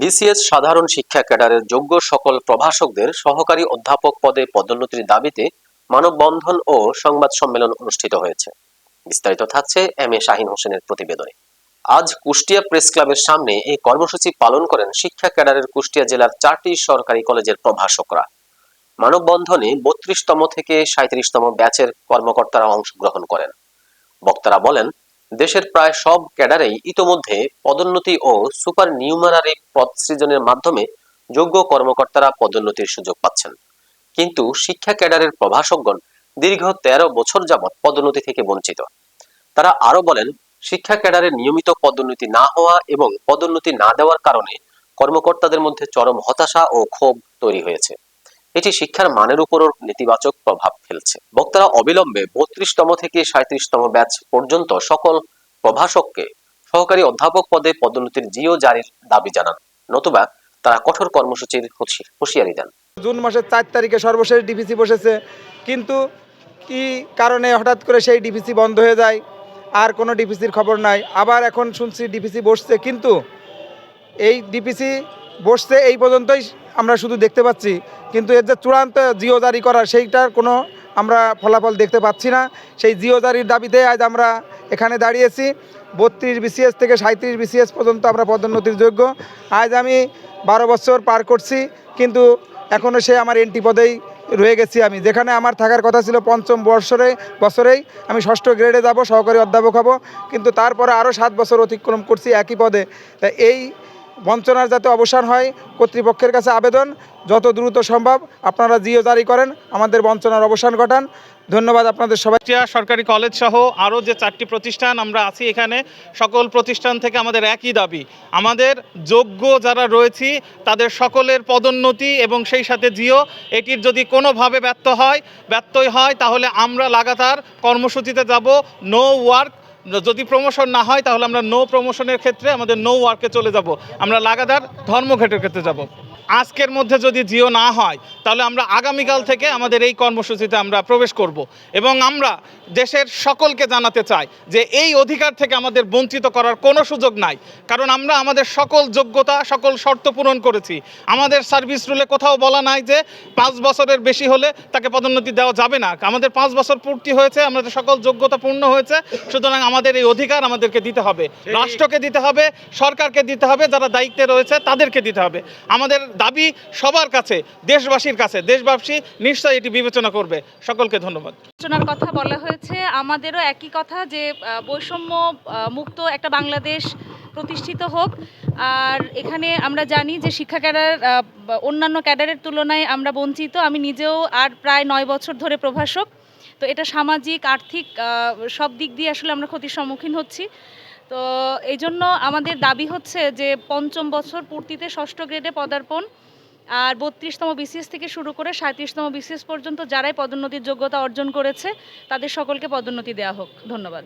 BCS সাধারণ শিক্ষা ক্যাডারের যোগ্য সকল প্রভাষকদের সহকারী অধ্যাপক পদে পদোন্নতির দাবিতে মানববন্ধন ও সংবাদ সম্মেলন অনুষ্ঠিত হয়েছে। বিস্তারিত থাকছে এম এ শাহিন হোসেনের প্রতিবেদনে। আজ কুষ্টিয়া প্রেস ক্লাবের সামনে এই কর্মসূচি পালন করেন শিক্ষা ক্যাডারের কুষ্টিয়া জেলার চারটি সরকারি কলেজের প্রভাষকরা। মানববন্ধনে বত্রিশতম থেকে সাঁত্রিশতম ব্যাচের কর্মকর্তারা অংশগ্রহণ করেন। বক্তারা বলেন দেশের প্রায় সব ক্যাডারেই ইতোমধ্যে পদোন্নতি ও সুপার নিউমারারি পদ সৃজনের মাধ্যমে যোগ্য কর্মকর্তারা পদোন্নতির সুযোগ পাচ্ছেন। কিন্তু শিক্ষা ক্যাডারের প্রভাষকগণ দীর্ঘ তেরো বছর যাবৎ পদোন্নতি থেকে বঞ্চিত। তারা আরও বলেন, শিক্ষা ক্যাডারের নিয়মিত পদোন্নতি না হওয়া এবং পদোন্নতি না দেওয়ার কারণে কর্মকর্তাদের মধ্যে চরম হতাশা ও ক্ষোভ তৈরি হয়েছে। এটি শিক্ষার মানের উপরও নেতিবাচক প্রভাব ফেলছে। বক্তারা অবিলম্বে বত্রিশতম থেকে সাঁত্রিশতম ব্যাচ পর্যন্ত সকল প্রভাষককে সহকারী অধ্যাপক পদে পদোন্নতির জিও জারির দাবি জানান। নতুবা তারা কঠোর কর্মসূচির হুঁশি- হুঁশিয়ারি দেন। জুন মাসের চার তারিখে সর্বশেষ ডিপিসি বসেছে। কিন্তু কি কারণে হঠাৎ করে সেই ডিপিসি বন্ধ হয়ে যায়? আর কোনো ডিপিসির খবর নাই। আবার এখন শুনছি ডিপিসি বসছে। কিন্তু এই ডিপিসি বসছে এই পর্যন্তই আমরা শুধু দেখতে পাচ্ছি, কিন্তু এর যে চূড়ান্ত জিও জারি করা সেইটার কোনো আমরা ফলাফল দেখতে পাচ্ছি না। সেই জিও জারির দাবিতে আজ আমরা এখানে দাঁড়িয়েছি। বত্রিশ বিসিএস থেকে সাঁত্রিশ বিসিএস পর্যন্ত আমরা পদোন্নতির যোগ্য। আজ আমি বারো বছর পার করছি, কিন্তু এখনও সে আমার এন্টি পদেই রয়ে গেছি আমি। যেখানে আমার থাকার কথা ছিল পঞ্চম বর্ষরে, বছরেই আমি ষষ্ঠ গ্রেডে যাব, সহকারী অধ্যাপক হব। কিন্তু তারপরে আরও সাত বছর অতিক্রম করছি একই পদে। তা এই বঞ্চনার যাতে অবসান হয়, কর্তৃপক্ষের কাছে আবেদন। যত দ্রুত সম্ভব আপনারা জিও জারি করেন, আমাদের বঞ্চনার অবসান ঘটান। ধন্যবাদ আপনাদের সবাই। সরকারি কলেজ সহ আরও যে চারটি প্রতিষ্ঠান আমরা আছি এখানে, সকল প্রতিষ্ঠান থেকে আমাদের একই দাবি। আমাদের যোগ্য যারা রয়েছি, তাদের সকলের পদোন্নতি এবং সেই সাথে জিও, এটির যদি কোনোভাবে ব্যর্থ হয়, ব্যর্থই হয়, তাহলে আমরা লাগাতার কর্মসূচিতে যাব। নো ওয়ার্ক যদি প্রমোশন না হয়, তাহলে আমরা নো প্রমোশনের ক্ষেত্রে আমাদের নো ওয়ার্কে চলে যাব। আমরা লাগাতার ধর্মঘটের ক্ষেত্রে যাব। আজকের মধ্যে যদি জিও না হয় তাহলে আমরা আগামীকাল থেকে আমাদের এই কর্মসূচিতে আমরা প্রবেশ করব। এবং আমরা দেশের সকলকে জানাতে চাই যে এই অধিকার থেকে আমাদের বঞ্চিত করার কোনো সুযোগ নাই। কারণ আমরা আমাদের সকল যোগ্যতা সকল শর্ত পূরণ করেছি। আমাদের সার্ভিস রুলে কোথাও বলা নাই যে পাঁচ বছরের বেশি হলে তাকে পদোন্নতি দেওয়া যাবে না। আমাদের পাঁচ বছর পূর্তি হয়েছে আমাদের সকল যোগ্যতা পূর্ণ হয়েছে। সুতরাং আমাদের এই অধিকার আমাদেরকে দিতে হবে। রাষ্ট্রকে দিতে হবে সরকারকে দিতে হবে যারা দায়িত্বে রয়েছে তাদেরকে দিতে হবে। আমাদের দাবি সবার কাছে, দেশবাসীর কাছে। দেশবাসী নিশ্চয়ই এটি বিবেচনা করবে। সকলকে ধন্যবাদ। আলোচনার কথা বলা হয়েছে, আমাদেরও একই কথা যে বৈষম্য মুক্ত একটা বাংলাদেশ প্রতিষ্ঠিত হোক। আর এখানে আমরা জানি যে শিক্ষা ক্যাডার অন্যান্য ক্যাডারের তুলনায় আমরা বঞ্চিত। আমি নিজেও আর প্রায় নয় বছর ধরে প্রভাষক। তো এটা সামাজিক, আর্থিক সব দিক দিয়ে আসলে আমরা ক্ষতির সম্মুখীন হচ্ছি। তো এই জন্য আমাদের দাবি হচ্ছে যে পঞ্চম বছর পূর্তিতে ষষ্ঠ গ্রেডে পদার্পণ আর বত্রিশতম বিসিএস থেকে শুরু করে সাঁত্রিশতম বিসিএস পর্যন্ত যারাই পদোন্নতির যোগ্যতা অর্জন করেছে, তাদের সকলকে পদোন্নতি দেওয়া হোক। ধন্যবাদ।